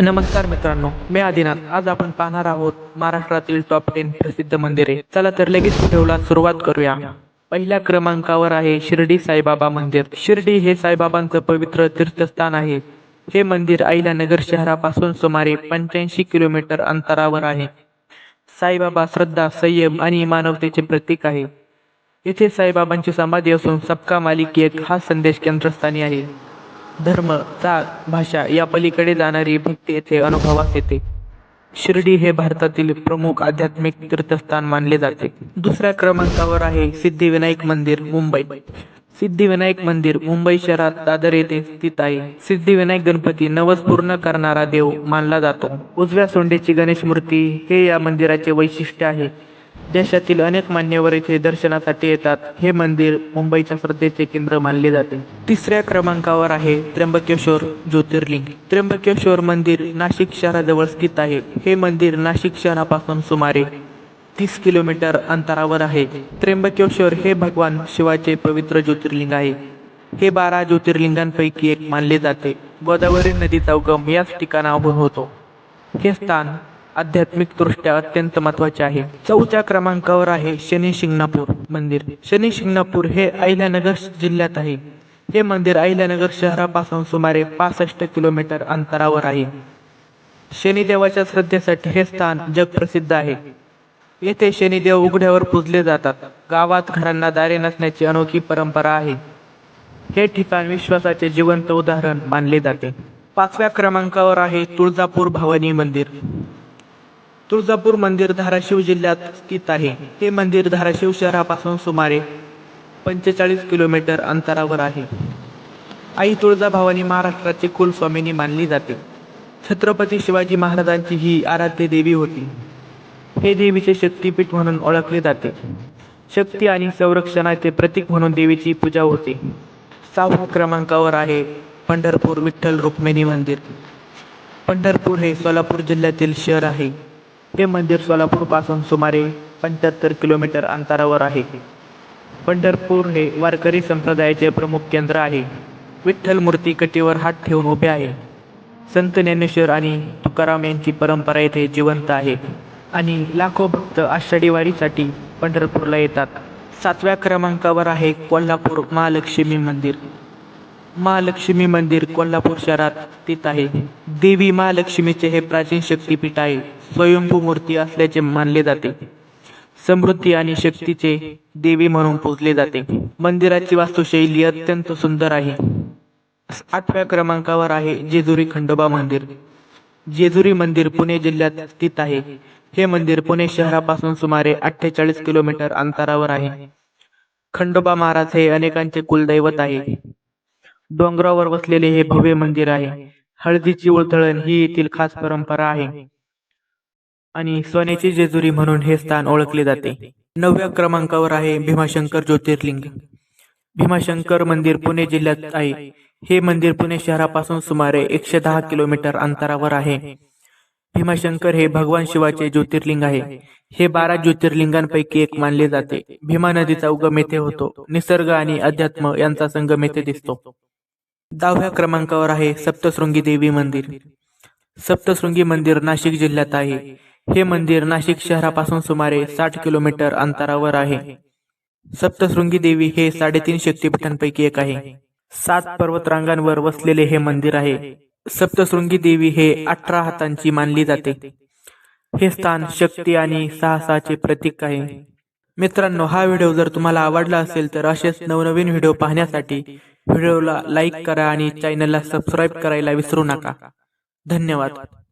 नमस्कार मित्रांनो मी आदिनाथ. आज आपण पाहणार आहोत महाराष्ट्रातील टॉप टेन प्रसिद्ध मंदिरे. चला तर लगेच व्हिडिओला सुरुवात करूया. पहिल्या क्रमांकावर आहे शिर्डी साईबाबा मंदिर. शिर्डी हे साईबाबांचं पवित्र तीर्थस्थान आहे. हे मंदिर अहिल्यानगर शहरापासून सुमारे पंच्याऐंशी किलोमीटर अंतरावर आहे. साईबाबा श्रद्धा संयम आणि मानवतेचे प्रतीक आहे. येथे साईबाबांची समाधी असून सबका मालिक एक हा संदेश केंद्रस्थानी आहे. धर्म चाल भाषा या पलीकडे जाणारी भक्ती येथे अनुभवास येते. शिर्डी हे भारतातील प्रमुख आध्यात्मिक तीर्थस्थान मानले जाते. दुसऱ्या क्रमांकावर आहे सिद्धिविनायक मंदिर मुंबई. सिद्धिविनायक मंदिर मुंबई शहरात दादर येथे स्थित आहे. सिद्धिविनायक गणपती नवस पूर्ण करणारा देव मानला जातो. उजव्या सोंडेची गणेश मूर्ती हे या मंदिराचे वैशिष्ट्य आहे. देशातील अनेक मान्यवर इथे दर्शनासाठी येतात. हे मंदिर मुंबईच्या श्रद्धेचे केंद्र मानले जाते. तिसऱ्या क्रमांकावर आहे त्र्यंबकेश्वर ज्योतिर्लिंग. त्र्यंबकेश्वर मंदिर नाशिक शहराजवळ स्थित आहे. हे मंदिर नाशिक शहरापासून सुमारे तीस किलोमीटर अंतरावर आहे. त्र्यंबकेश्वर हे भगवान शिवाचे पवित्र ज्योतिर्लिंग आहे. हे बारा ज्योतिर्लिंगांपैकी एक मानले जाते. गोदावरी नदीचा उगम याच ठिकाणाहून होतो. हे स्थान आध्यात्मिकदृष्ट्या अत्यंत महत्त्वाचे आहे. चौथ्या क्रमांकावर आहे शनी शिंगणापूर मंदिर. शनी शिंगणापूर हे अहिल्यानगर जिल्ह्यात आहे. हे मंदिर अहिल्यानगर शहरापासून सुमारे पासष्ट किलोमीटर अंतरावर आहे. शनिदेवाच्या श्रद्धेसाठी हे स्थान जगप्रसिद्ध आहे. येथे शनिदेव उघड्यावर पूजले जातात. गावात घरांना दारे नसण्याची अनोखी परंपरा आहे. हे ठिकाण विश्वासाचे जिवंत उदाहरण मानले जाते. पाचव्या क्रमांकावर आहे तुळजापूर भवानी मंदिर. तुळजापूर मंदिर धाराशिव जिल्ह्यात स्थित आहे. हे मंदिर धाराशिव शहरापासून सुमारे पंचेचाळीस किलोमीटर अंतरावर आहे. आई तुळजाभवानी महाराष्ट्राची कुलस्वामिनी मानली जाते. छत्रपती शिवाजी महाराजांची ही आराध्य देवी होती. हे देवीचे शक्तीपीठ म्हणून ओळखले जाते. शक्ती आणि संरक्षणाचे प्रतीक म्हणून देवीची पूजा होते. सहाव्या क्रमांकावर आहे पंढरपूर विठ्ठल रुक्मिणी मंदिर. पंढरपूर हे सोलापूर जिल्ह्यातील शहर आहे. हे मंदिर सोलापूरपासून सुमारे पंच्याहत्तर किलोमीटर अंतरावर आहे. पंढरपूर हे वारकरी संप्रदायाचे प्रमुख केंद्र आहे. विठ्ठल मूर्ती कटीवर हात ठेवून उभे आहे. संत ज्ञानेश्वर आणि तुकाराम यांची परंपरा येथे जिवंत आहे आणि लाखो भक्त आषाढी वारीसाठी पंढरपूरला येतात. सातव्या क्रमांकावर आहे कोल्हापूर महालक्ष्मी मंदिर. महालक्ष्मी मंदिर कोल्हापूर शहरात स्थित आहे. देवी महालक्ष्मीचे हे प्राचीन शक्तीपीठ आहे. स्वयंभू मूर्ती असल्याचे मानले जाते. समृद्धी आणि शक्तीचे देवी म्हणून पूजले जाते. मंदिराची वास्तुशैली अत्यंत सुंदर आहे. आठव्या क्रमांकावर आहे जेजुरी खंडोबा मंदिर. जेजुरी मंदिर पुणे जिल्ह्यात स्थित आहे. हे मंदिर पुणे शहरापासून सुमारे अठ्ठेचाळीस किलोमीटर अंतरावर आहे. खंडोबा महाराज हे अनेकांचे कुलदैवत आहे. डोंगरावर वसलेले हे भव्य मंदिर आहे. हळदीची उळतळण ही येथील खास परंपरा आहे. आणि सोन्याची जेजुरी म्हणून हे स्थान ओळखले जाते. नवव्या क्रमांकावर आहे भीमाशंकर ज्योतिर्लिंग. भीमाशंकर मंदिर पुणे जिल्ह्यात आहे. हे मंदिर पुणे शहरापासून सुमारे एकशे दहा किलोमीटर अंतरावर आहे. भीमाशंकर हे भगवान शिवाचे ज्योतिर्लिंग आहे. हे बारा ज्योतिर्लिंगांपैकी एक मानले जाते. भीमा नदीचा उगम येथे होतो. निसर्ग आणि अध्यात्म यांचा संगम येथे दिसतो. दहाव्या क्रमांकावर आहे सप्तशृंगी देवी मंदिर. सप्तशृंगी मंदिर नाशिक जिल्ह्यात आहे. हे मंदिर नाशिक शहरापासून सुमारे साठ किलोमीटर अंतरावर आहे. सप्तशृंगी देवी हे साडेतीन शक्तिपीठांपैकी एक आहे. सात पर्वतरांगांवर वसलेले हे मंदिर आहे. सप्तशृंगी देवी हे अठरा हातांची मानली जाते. हे स्थान शक्ती आणि साहसाचे प्रतीक आहे. मित्रांनो हा व्हिडिओ जर तुम्हाला आवडला असेल तर असेच नवनवीन व्हिडिओ पाहण्यासाठी व्हिडिओला लाईक करा आणि चॅनलला सबस्क्राईब करायला विसरू नका. धन्यवाद.